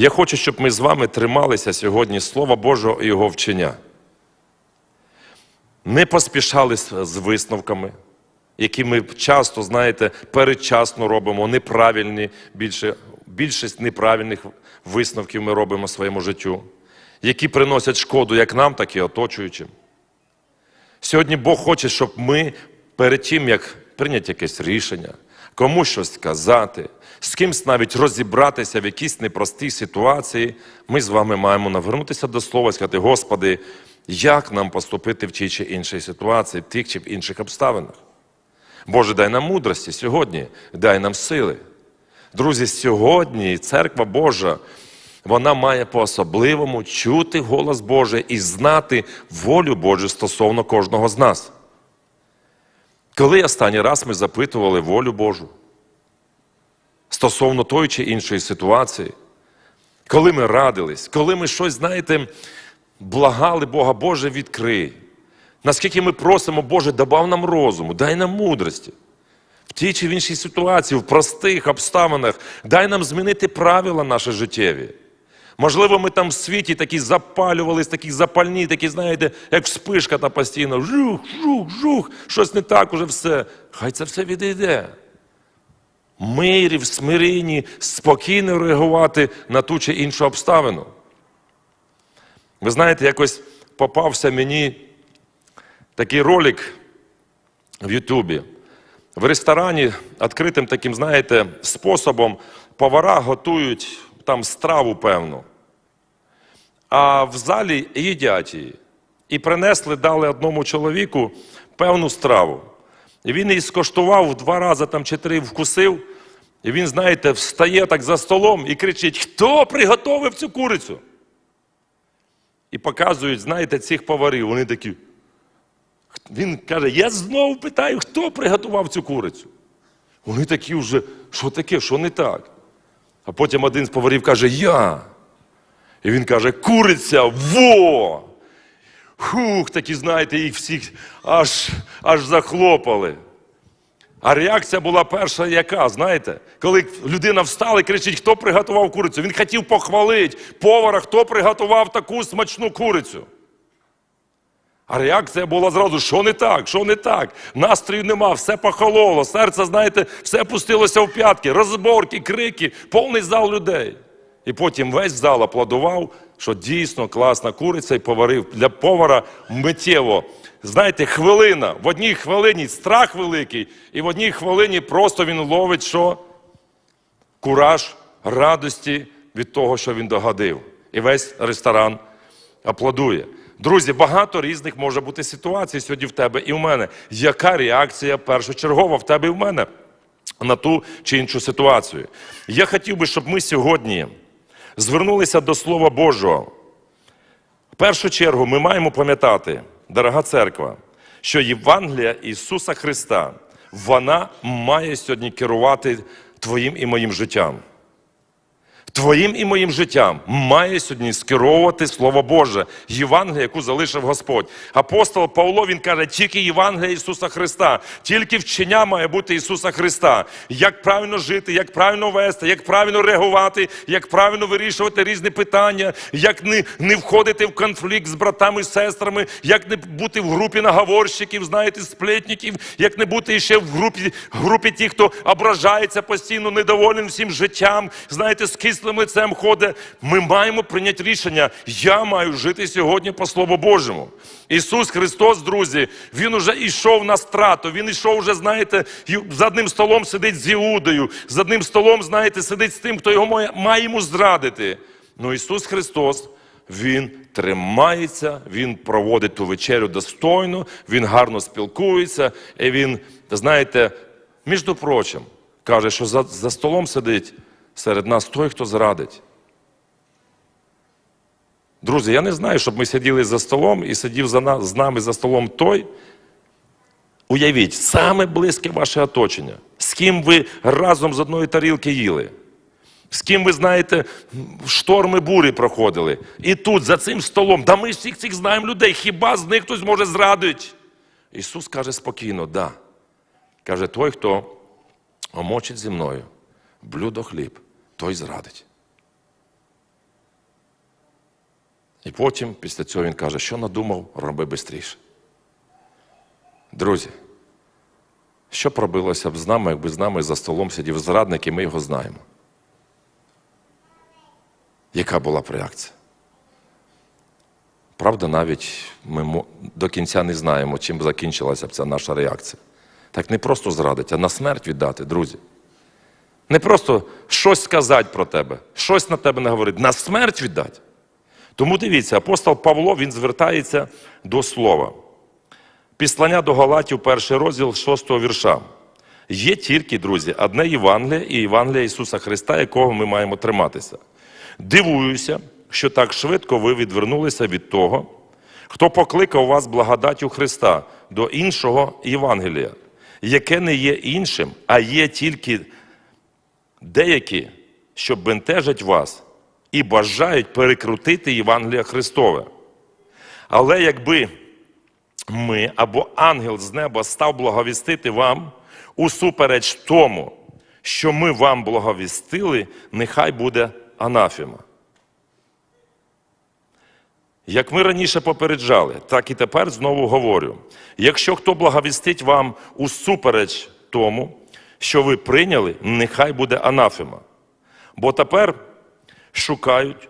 Я хочу, щоб ми з вами трималися сьогодні Слова Божого і Його вчення. Не поспішали з висновками, які ми часто, знаєте, передчасно робимо, неправильні, більше, більшість неправильних висновків ми робимо своєму життю, які приносять шкоду як нам, так і оточуючим. Сьогодні Бог хоче, щоб ми перед тим, як прийняти якесь рішення, комусь щось сказати, з кимсь навіть розібратися в якійсь непростій ситуації, ми з вами маємо навернутися до слова і сказати, Господи, як нам поступити в тій чи іншій ситуації, в тих чи в інших обставинах. Боже, дай нам мудрості сьогодні, дай нам сили. Друзі, сьогодні церква Божа, вона має по-особливому чути голос Божий і знати волю Божу стосовно кожного з нас. Коли останній раз ми запитували волю Божу стосовно тої чи іншої ситуації, коли ми радились, коли ми щось, знаєте, благали Бога, Боже, відкрий. Наскільки ми просимо, Боже, добав нам розуму, дай нам мудрості. В тій чи в іншій ситуації, в простих обставинах, дай нам змінити правила наші життєві. Можливо, ми там в світі такі запалювались, такі запальні, такі, знаєте, як вспишка та постійно. Жух, жух, жух, щось не так уже все. Хай це все відійде. Мирі, в смиренні, спокійно реагувати на ту чи іншу обставину. Ви знаєте, якось попався мені такий ролик в Ютубі. В ресторані відкритим таким, знаєте, способом повара готують там страву певну. А в залі їдять її. І принесли, дали одному чоловіку певну страву. І він її скоштував в два рази там чи три вкусив. І він, знаєте, встає так за столом і кричить: Хто приготовив цю курицю? І показують, знаєте, цих поварів. Вони такі. Він каже: Я знову питаю, хто приготував цю курицю? Вони такі вже, що таке, що не так? А потім один з поварів каже, я. І він каже, куриця, во! Хух, такі, знаєте, їх всіх аж, аж захлопали. А реакція була перша яка, знаєте? Коли людина встала і кричить, хто приготував курицю? Він хотів похвалити повара, хто приготував таку смачну курицю. А реакція була зразу, що не так, що не так. Настрою нема, все похололо, серце, знаєте, все пустилося в п'ятки, розборки, крики, повний зал людей. І потім весь зал аплодував, що дійсно класна куриця і поварив для повара миттєво. Знаєте, хвилина. В одній хвилині страх великий, і в одній хвилині просто він ловить що? Кураж радості від того, що він догадив. І весь ресторан аплодує. Друзі, багато різних може бути ситуацій сьогодні в тебе і в мене. Яка реакція першочергова в тебе і в мене на ту чи іншу ситуацію? Я хотів би, щоб ми сьогодні звернулися до Слова Божого. В першу чергу ми маємо пам'ятати, дорога церква, що Євангелія Ісуса Христа, вона має сьогодні керувати твоїм і моїм життям. Твоїм і моїм життям має сьогодні скеровувати Слово Боже, Євангелія, яку залишив Господь. Апостол Павло він каже, тільки Євангелія Ісуса Христа, тільки вчення має бути Ісуса Христа. Як правильно жити, як правильно вести, як правильно реагувати, як правильно вирішувати різні питання, як не, не входити в конфлікт з братами і сестрами, як не бути в групі наговорщиків, знаєте, сплетників, як не бути ще в групі, групі тих, хто ображається постійно, недоволен всім життям, знаєте, з кислим лицем ходить. Ми маємо прийняти рішення. Я маю жити сьогодні по Слову Божому. Ісус Христос, друзі, Він уже йшов на страту. Він йшов вже, знаєте, за одним столом сидить з Іудою, за одним столом, знаєте, сидить з тим, хто його має, має йому зрадити. Ну Ісус Христос. Він тримається, він проводить ту вечерю достойно, він гарно спілкується, і він, знаєте, між прочим, каже, що за, за столом сидить серед нас той, хто зрадить. Друзі, я не знаю, щоб ми сиділи за столом і сидів за нас, з нами за столом той. Уявіть, саме близьке ваше оточення, з ким ви разом з одної тарілки їли, з ким ви знаєте, шторми бурі проходили. І тут, за цим столом, да ми всіх цих знаємо людей, хіба з них хтось може зрадити? Ісус каже спокійно, да. Каже, той, хто омочить зі мною блюдо хліб, той зрадить. І потім, після цього, він каже, що надумав, роби швидше. Друзі, що пробилося б з нами, якби з нами за столом сидів зрадник, і ми його знаємо? Яка була б реакція? Правда, навіть ми до кінця не знаємо, чим закінчилася б ця наша реакція. Так не просто зрадити, а на смерть віддати, друзі. Не просто щось сказати про тебе, щось на тебе не говорити, на смерть віддати. Тому дивіться, апостол Павло він звертається до слова. Післання до Галатів, перший розділ 6 вірша. Є тільки, друзі, одне Євангеліє і Євангелія Ісуса Христа, якого ми маємо триматися. Дивуюся, що так швидко ви відвернулися від того, хто покликав вас благодаттю Христа до іншого Євангелія, яке не є іншим, а є тільки деякі, що бентежать вас і бажають перекрутити Євангелія Христове. Але якби ми або ангел з неба став благовістити вам усупереч тому, що ми вам благовістили, нехай буде анафіма. Як ми раніше попереджали, так і тепер знову говорю: якщо хто благовістить вам усупереч тому, що ви прийняли, нехай буде анафема. Бо тепер шукають,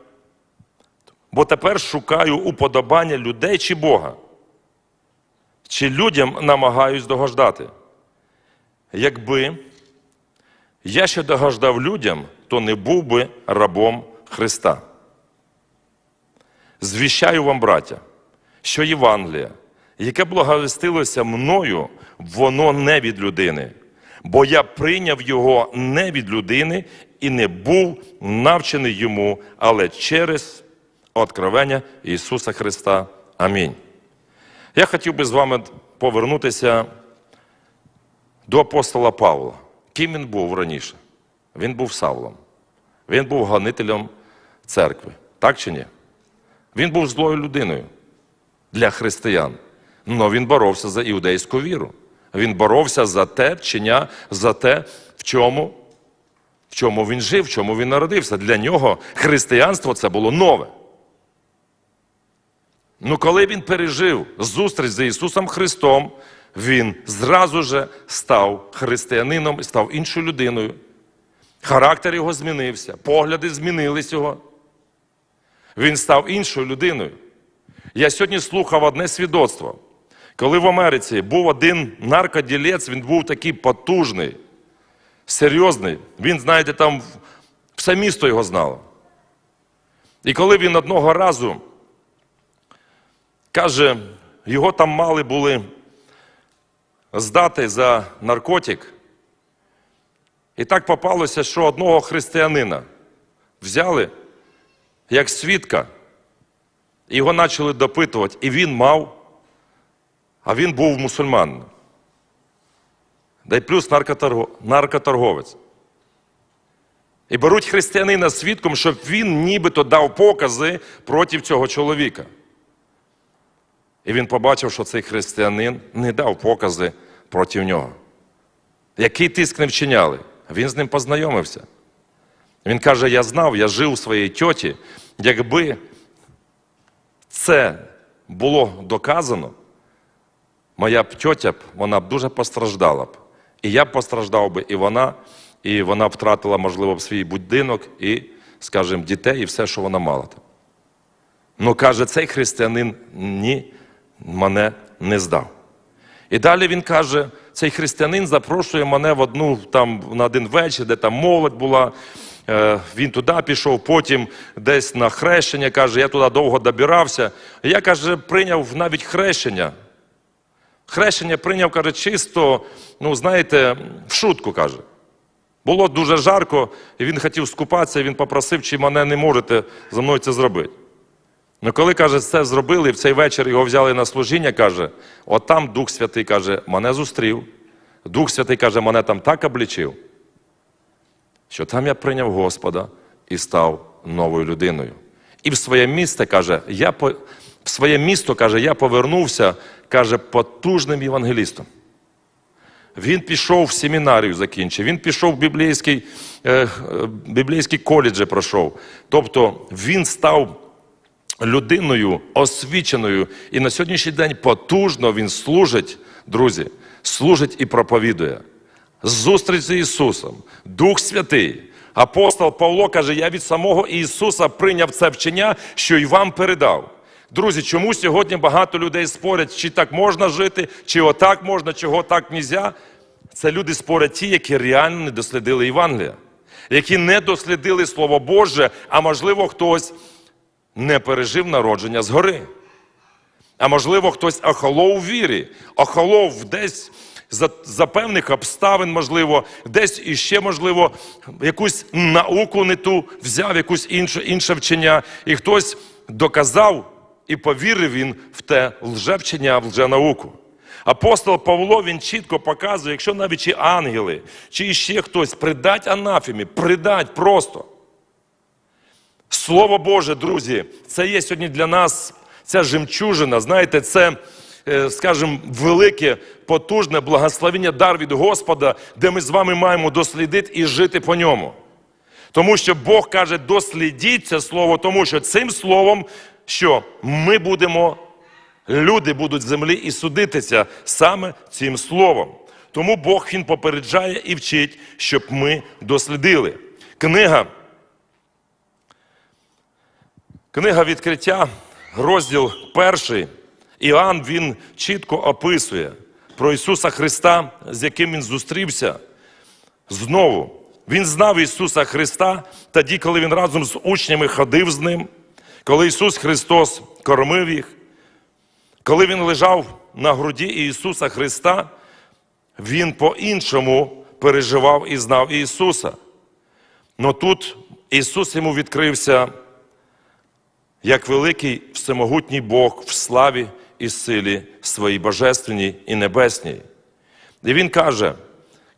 бо тепер шукаю уподобання людей чи Бога, чи людям намагаюсь догождати. Якби я ще догождав людям, то не був би рабом Христа. Звіщаю вам, браття, що Євангелія, яке благовістилося мною, воно не від людини, бо я прийняв його не від людини і не був навчений йому, але через откровення Ісуса Христа. Амінь. Я хотів би з вами повернутися до апостола Павла. Ким він був раніше? Він був Савлом. Він був гонителем церкви. Так чи ні? Він був злою людиною для християн. Але він боровся за іудейську віру. Він боровся за те вчення, за те, в чому, в чому він жив, в чому він народився. Для нього християнство це було нове. Ну, коли він пережив зустріч з Ісусом Христом, він зразу же став християнином і став іншою людиною. Характер його змінився, погляди змінились його. Він став іншою людиною. Я сьогодні слухав одне свідоцтво. Коли в Америці був один наркоділець, він був такий потужний, серйозний. Він, знаєте, там все місто його знало. І коли він одного разу каже, його там мали були здати за наркотик. І так попалося, що одного християнина взяли як свідка, його почали допитувати, і він мав, а він був мусульманином. Да й плюс наркоторговець. І беруть християнина свідком, щоб він нібито дав покази проти цього чоловіка. І він побачив, що цей християнин не дав покази проти нього. Який тиск не вчиняли? Він з ним познайомився. Він каже: Я знав, я жив у своїй тьоті, якби це було доказано, моя б тьотя б, вона б дуже постраждала б. І я б постраждав би, і вона, і вона б втратила, можливо, свій будинок і, скажімо, дітей, і все, що вона мала. Ну, каже, цей християнин ні, мене не здав. І далі він каже: цей християнин запрошує мене в одну там на один вечір, де там молодь була. Е, Він туди пішов, потім десь на хрещення, каже, я туди довго добирався. Я каже, прийняв навіть хрещення. Хрещення прийняв, каже, чисто, ну, знаєте, в шутку каже. Було дуже жарко, і він хотів скупатися, і він попросив, чи мене не можете за мною це зробити. Ну, коли, каже, це зробили, в цей вечір його взяли на служіння, каже, от там Дух Святий каже, мене зустрів. Дух Святий каже, мене там так облічив, що там я прийняв Господа і став новою людиною. І в своє місце, каже, я. В своє місто, каже, я повернувся, каже, потужним євангелістом. Він пішов в семінарію, закінчив, він пішов в біблійський, е, е, біблійський коледжі пройшов. Тобто він став людиною освіченою. І на сьогоднішній день потужно він служить, друзі, служить і проповідує. Зустріч з Ісусом, Дух Святий. Апостол Павло каже: Я від самого Ісуса прийняв це вчення, що й вам передав. Друзі, чому сьогодні багато людей спорять, чи так можна жити, чи отак можна, чого так нельзя? Це люди спорять ті, які реально не дослідили Євангелія, які не дослідили Слово Боже, а можливо, хтось не пережив народження згори. А можливо, хтось охолов вірі, охолов десь за, за певних обставин, можливо, десь іще, можливо, якусь науку не ту взяв, якусь інше, інше вчення, і хтось доказав і повірив він в те лжевчення, в лженауку. Апостол Павло він чітко показує, якщо навіть чи ангели, чи іще хтось придать анафемі, придать просто. Слово Боже, друзі, це є сьогодні для нас ця жемчужина. Знаєте, це, е, скажімо, велике, потужне благословення, дар від Господа, де ми з вами маємо дослідити і жити по ньому. Тому що Бог каже, дослідіть це слово, тому що цим словом, що ми будемо, люди будуть в землі і судитися саме цим словом. Тому Бог Він попереджає і вчить, щоб ми дослідили. Книга Книга відкриття, розділ перший. Іоанн він чітко описує про Ісуса Христа, з яким він зустрівся. Знову, він знав Ісуса Христа тоді, коли Він разом з учнями ходив з ним, коли Ісус Христос кормив їх, коли Він лежав на груді Ісуса Христа, Він по-іншому переживав і знав Ісуса. Но тут Ісус йому відкрився як великий всемогутній Бог в славі і силі своїй божественній і небесній. І Він каже,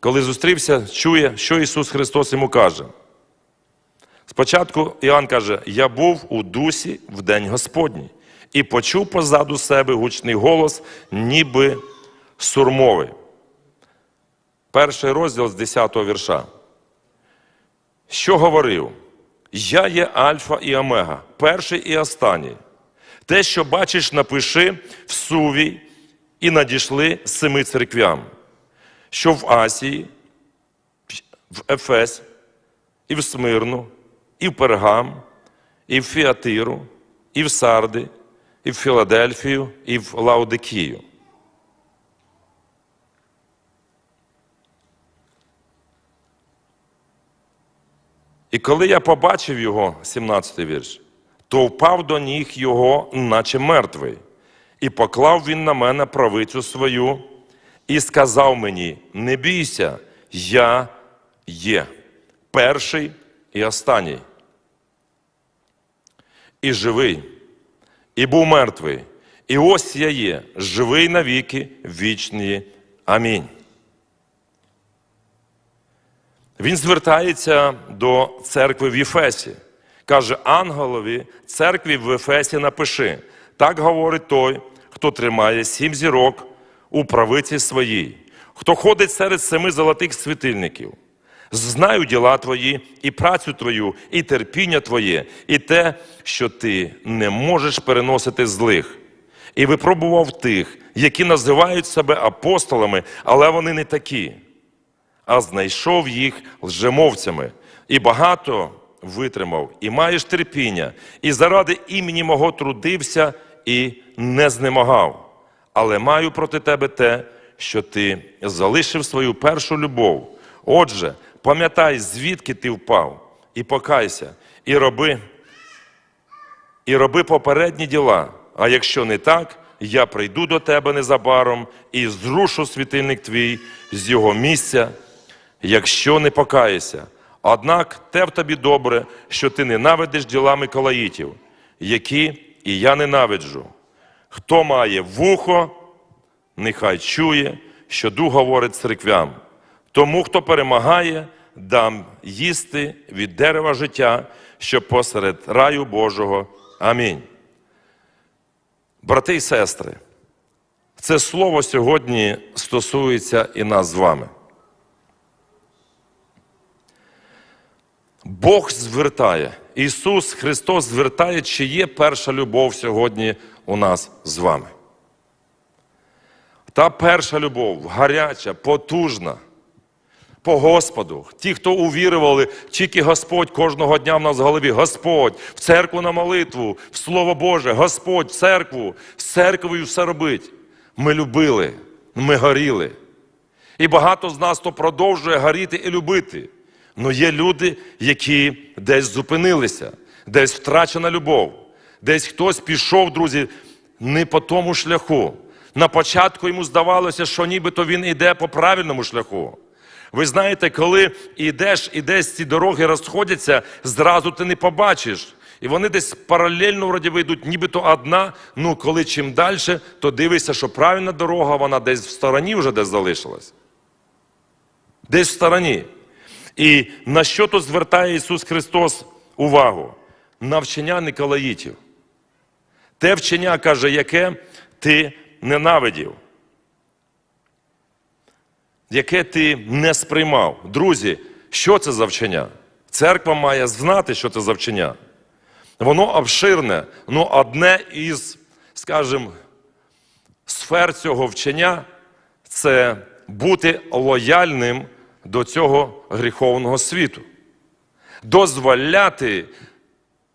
коли зустрівся, чує, що Ісус Христос йому каже. Спочатку Іоанн каже: Я був у дусі в день Господній і почув позаду себе гучний голос, ніби сурмовий. Перший розділ з 10 го вірша. Що говорив? Я є Альфа і Омега, перший і останній. Те, що бачиш, напиши в сувій і надійшли семи церквям, що в Асії, в Ефес, і в Смирну, і в Пергам, і в Фіатиру, і в Сарди, і в Філадельфію, і в Лаодикію. І коли я побачив його, 17-й вірш, то впав до ніг його, наче мертвий, і поклав він на мене правицю свою, і сказав мені: Не бійся, я є перший і останній. І живий, і був мертвий. І ось я є, живий навіки, вічні. Амінь. Він звертається до церкви в Єфесі. Каже, ангелові церкві в Ефесі напиши. Так говорить той, хто тримає сім зірок у правиці своїй, хто ходить серед семи золотих світильників. Знаю діла твої, і працю твою, і терпіння твоє, і те, що ти не можеш переносити злих. І випробував тих, які називають себе апостолами, але вони не такі а знайшов їх лжемовцями, і багато витримав, і маєш терпіння, і заради імені мого трудився і не знемагав. Але маю проти тебе те, що ти залишив свою першу любов. Отже, пам'ятай, звідки ти впав, і покайся, і роби, і роби попередні діла. А якщо не так, я прийду до тебе незабаром і зрушу світильник твій з його місця якщо не покаєшся. Однак те в тобі добре, що ти ненавидиш ділами колаїтів, які і я ненавиджу. Хто має вухо, нехай чує, що дух говорить церквям. Тому, хто перемагає, дам їсти від дерева життя, що посеред раю Божого. Амінь. Брати і сестри, це слово сьогодні стосується і нас з вами. Бог звертає, Ісус Христос звертає, чи є перша любов сьогодні у нас з вами. Та перша любов гаряча, потужна. По Господу, ті, хто увірували, тільки Господь кожного дня в нас в голові, Господь, в церкву на молитву, в Слово Боже, Господь, в церкву, з церквою все робить. Ми любили, ми горіли. І багато з нас то продовжує горіти і любити. Але є люди, які десь зупинилися, десь втрачена любов, десь хтось пішов, друзі, не по тому шляху. На початку йому здавалося, що нібито він йде по правильному шляху. Ви знаєте, коли йдеш і десь ці дороги розходяться, зразу ти не побачиш. І вони десь паралельно вроді би йдуть, нібито одна. Ну, коли чим далі, то дивишся, що правильна дорога, вона десь в стороні вже десь залишилась. Десь в стороні. І на що тут звертає Ісус Христос увагу? На вчення Николаїтів. Те вчення, каже, яке ти ненавидів, яке ти не сприймав. Друзі, що це за вчення? Церква має знати, що це за вчення. Воно обширне, ну одне із, скажімо, сфер цього вчення це бути лояльним до цього гріховного світу, дозволяти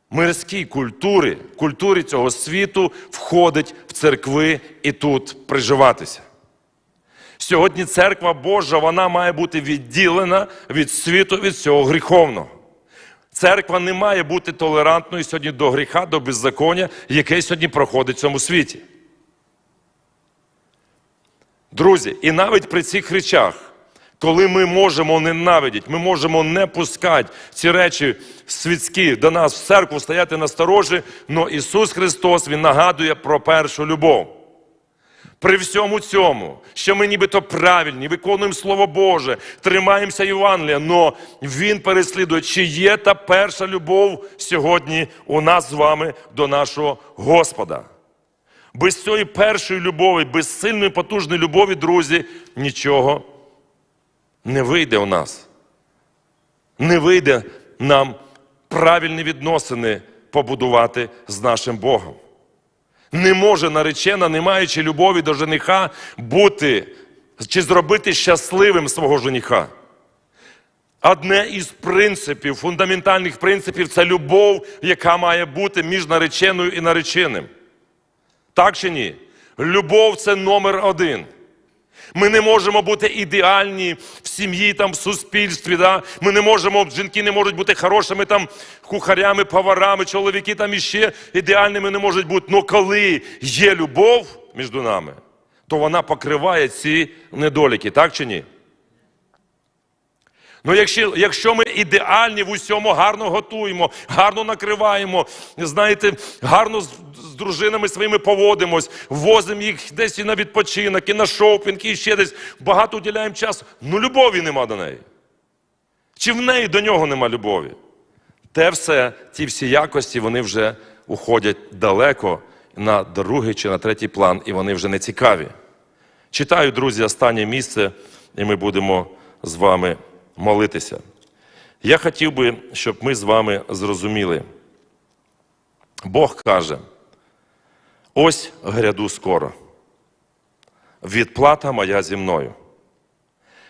мирській культурі, культурі цього світу входить в церкви і тут приживатися. Сьогодні церква Божа вона має бути відділена від світу, від цього гріховного. Церква не має бути толерантною сьогодні до гріха, до беззаконня, яке сьогодні проходить в цьому світі. Друзі, і навіть при цих речах, коли ми можемо ненавидіти, ми можемо не пускати ці речі світські до нас в церкву, стояти на сторожі, але Ісус Христос Він нагадує про першу любов. При всьому цьому, що ми нібито правильні, виконуємо Слово Боже, тримаємося Євангелія, але Він переслідує, чи є та перша любов сьогодні у нас з вами до нашого Господа. Без цієї першої любові, без сильної потужної любові, друзі, нічого не вийде у нас. Не вийде нам правильні відносини побудувати з нашим Богом. Не може наречена, не маючи любові до жениха, бути чи зробити щасливим свого жениха. Одне із принципів, фундаментальних принципів це любов, яка має бути між нареченою і нареченим. Так чи ні? Любов це номер один. Ми не можемо бути ідеальні в сім'ї, там, в суспільстві. Да? Ми не можемо, жінки не можуть бути хорошими там, кухарями, поварами, чоловіки там іще ідеальними не можуть бути. Але коли є любов між нами, то вона покриває ці недоліки, так чи ні? Ну, якщо, якщо ми ідеальні в усьому гарно готуємо, гарно накриваємо, знаєте, гарно з, з дружинами своїми поводимось, возимо їх десь і на відпочинок, і на шопінг, і ще десь багато уділяємо часу, ну любові нема до неї. Чи в неї до нього нема любові? Те все, ті всі якості, вони вже уходять далеко на другий чи на третій план, і вони вже не цікаві. Читаю, друзі, останнє місце, і ми будемо з вами молитися. Я хотів би, щоб ми з вами зрозуміли. Бог каже: ось гряду скоро. Відплата моя зі мною,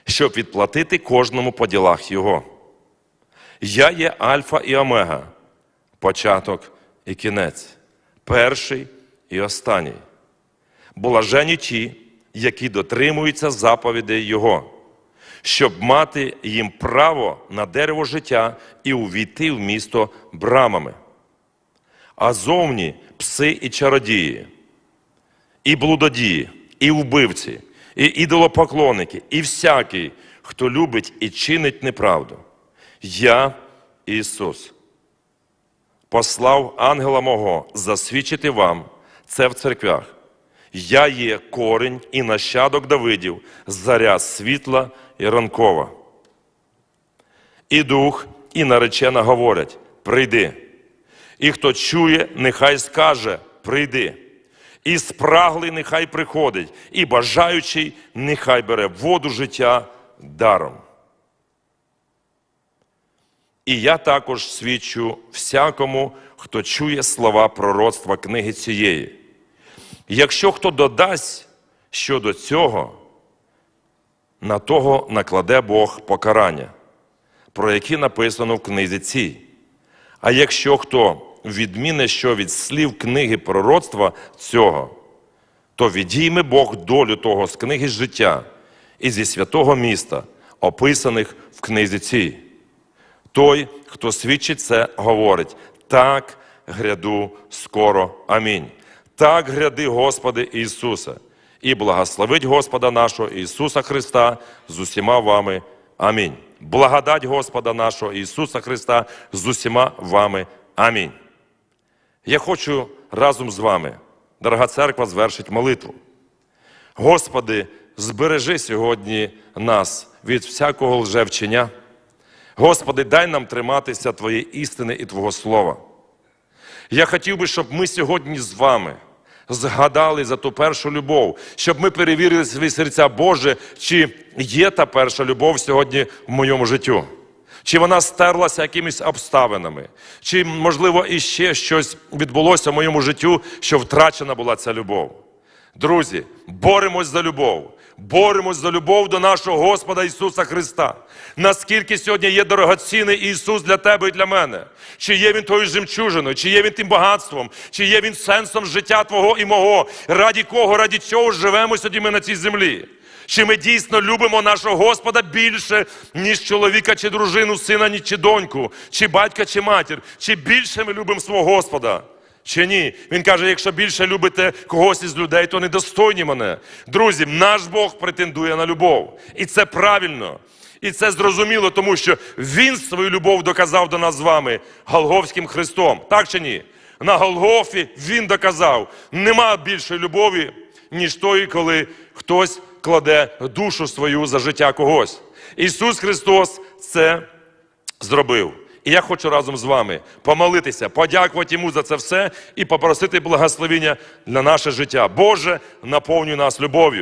щоб відплатити кожному по ділах Його. Я є Альфа і Омега, початок і кінець, перший і останній. Блажені ті, які дотримуються заповідей Його щоб мати їм право на дерево життя і увійти в місто брамами. А зовні пси і чародії, і блудодії, і вбивці, і ідолопоклонники, і всякий, хто любить і чинить неправду. Я, Ісус, послав ангела мого засвідчити вам це в церквях. Я є корінь і нащадок Давидів, заря світла і ранкова. І дух, і наречена говорять: прийди. І хто чує, нехай скаже прийди. І спраглий нехай приходить, і бажаючий нехай бере воду життя даром. І я також свідчу всякому, хто чує слова пророцтва книги цієї. Якщо хто додасть щодо цього, на того накладе Бог покарання, про які написано в книзі цій. А якщо хто відміне що від слів книги пророцтва цього, то відійме Бог долю того з книги життя і зі святого міста, описаних в книзі цій. Той, хто свідчить це, говорить: так гряду скоро. Амінь. Так гряди, Господи Ісусе, і благословить Господа нашого Ісуса Христа з усіма вами. Амінь. Благодать Господа нашого Ісуса Христа з усіма вами. Амінь. Я хочу разом з вами, дорога церква, звершити молитву. Господи, збережи сьогодні нас від всякого лжевчення. Господи, дай нам триматися Твоєї істини і Твого Слова. Я хотів би, щоб ми сьогодні з вами згадали за ту першу любов, щоб ми перевірили свої серця, Боже, чи є та перша любов сьогодні в моєму життю. Чи вона стерлася якимись обставинами, чи, можливо, іще щось відбулося в моєму життю, що втрачена була ця любов. Друзі, боремось за любов. Боремось за любов до нашого Господа Ісуса Христа. Наскільки сьогодні є дорогоцінний Ісус для тебе і для мене? Чи є Він тою жемчужиною, чи є Він тим багатством, чи є Він сенсом життя Твого і мого? Раді кого, раді цього живемо сьогодні ми на цій землі? Чи ми дійсно любимо нашого Господа більше, ніж чоловіка чи дружину, сина чи доньку, чи батька, чи матір? Чи більше ми любимо свого Господа? Чи ні? Він каже: якщо більше любите когось із людей, то недостойні мене. Друзі, наш Бог претендує на любов. І це правильно. І це зрозуміло, тому що Він свою любов доказав до нас з вами Голговським Христом. Так чи ні? На Голгофі Він доказав, нема більшої любові, ніж тої, коли хтось кладе душу свою за життя когось. Ісус Христос це зробив. І я хочу разом з вами помолитися, подякувати йому за це все і попросити благословення на наше життя. Боже, наповнюй нас любов'ю.